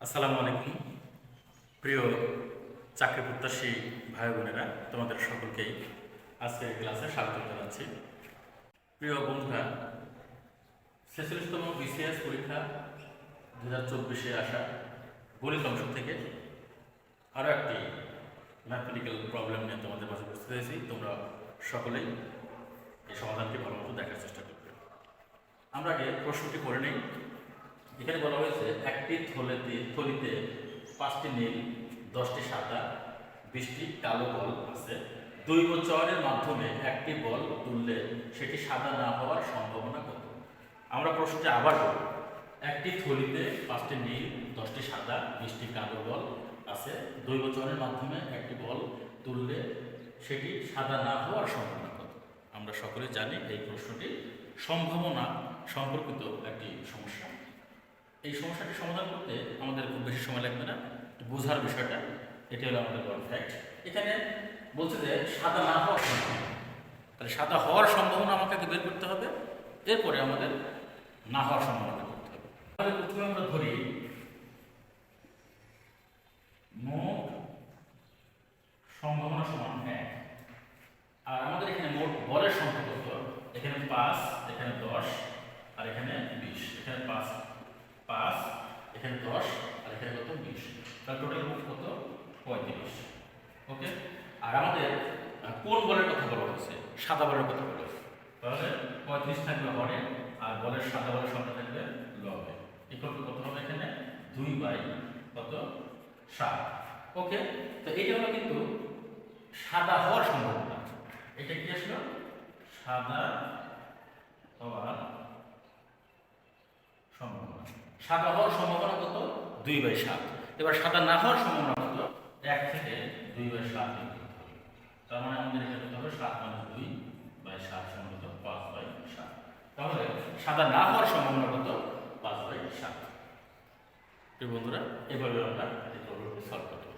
আসসালামু আলাইকুম, প্রিয় চাকরি প্রত্যাশী ভাই বোনেরা তোমাদের সকলকেই আজকের ক্লাসে স্বাগত জানাচ্ছি। প্রিয় বন্ধুরা, ছেচল্লিশতম বিসিএস পরীক্ষা দু হাজার চব্বিশে আসা গণিত অংশ থেকে আরও একটি ম্যাথমেটিক্যাল প্রবলেম নিয়ে তোমাদের মাঝে উপস্থিত হয়েছি। তোমরা সকলেই এই সমাধানটি ভালো মতো দেখার চেষ্টা করবে। আমরা আগে প্রশ্নটি করে নিই। এখানে বলা হয়েছে, একটি থলেতে, থলিতে পাঁচটি নীল, দশটি সাদা, বিশটি কালো বল আছে। দৈব চয়নের মাধ্যমে একটি বল তুললে সেটি সাদা না হওয়ার সম্ভাবনা কত? আমরা প্রশ্নটি আবার করব একটি থলিতে পাঁচটি নীল, দশটি সাদা, বিশটি কালো বল আছে। দৈব চয়নের মাধ্যমে একটি বল তুললে সেটি সাদা না হওয়ার সম্ভাবনা কত? আমরা সকলে জানি এই প্রশ্নটি সম্ভাবনা সম্পর্কিত একটি সমস্যা। এই সমস্যাটি সমাধান করতে আমাদের খুব বেশি সময় লাগবে না। বোঝার বিষয়টা, এটি হলো আমাদের বড় ফ্যাক্ট এখানে বলছে যে সাদা না হওয়ার সম্ভাবনা। তাহলে সাদা হওয়ার সম্ভাবনা আমাকে বের করতে হবে, এরপরে আমাদের না হওয়ার সম্ভাবনা করতে হবে। তাহলে প্রথমে আমরা ধরি, মোট সম্ভাবনা সমান এক। আর আমাদের এখানে মোট বলের সংখ্যা কত? এখানে পাঁচ, এখানে দশ, আর এখানে এখানে দশ, আর এখানে কত? বিশ। তাহলে টোটাল মোট কত? পঁয়ত্রিশ। ওকে আর আমাদের কোন বলের কথা বলা হয়েছে? সাদা বলের কথা বলা হয়েছে। তাহলে পঁয়ত্রিশ থাকবে হরে, আর বলের সাদা বলের সংখ্যা থাকবে লবে। ইকুয়াল টু কত হবে এখানে? দুই বাই কত? সাত। ওকে তো এটা হলো কিন্তু সাদা হওয়ার সম্ভাবনা। এটা কি আসলো? সাদা হওয়ার সম্ভাবনা। সাদা হওয়ার সম্ভাবনা কত? দুই বাই সাত। এবার সাদা না হওয়ার সম্ভাবনা কত? এক থেকে দুই বাই সাত। তার মানে আমাদের এখানে হবে সাত মানে দুই বাই সাত সম্ভবত পাঁচ বাই সাত। তাহলে সাদা না হওয়ার সম্ভাবনা কত? পাঁচ বাই সাত। বন্ধুরা, এভাবে আমরা এটি সলভ করতে